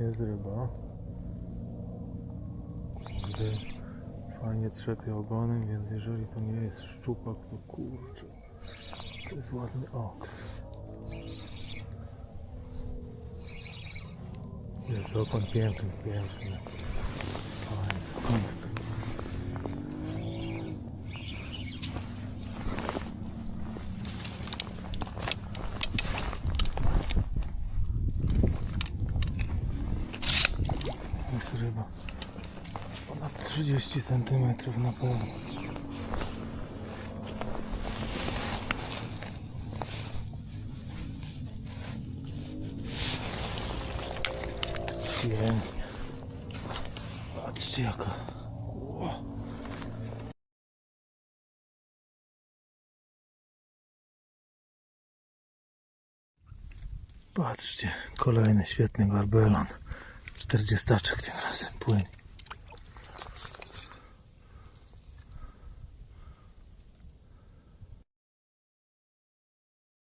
Jest ryba. Kurde, Fajnie trzepie ogonem, więc jeżeli to nie jest szczupak, to kurczę. To jest ładny oks. Jest ogon piękny, piękny. Ryba. Ponad 30 cm na pewno. Pięknie. Patrzcie jaka. Patrzcie, kolejny świetny garbelon. 40 tym razem płynie.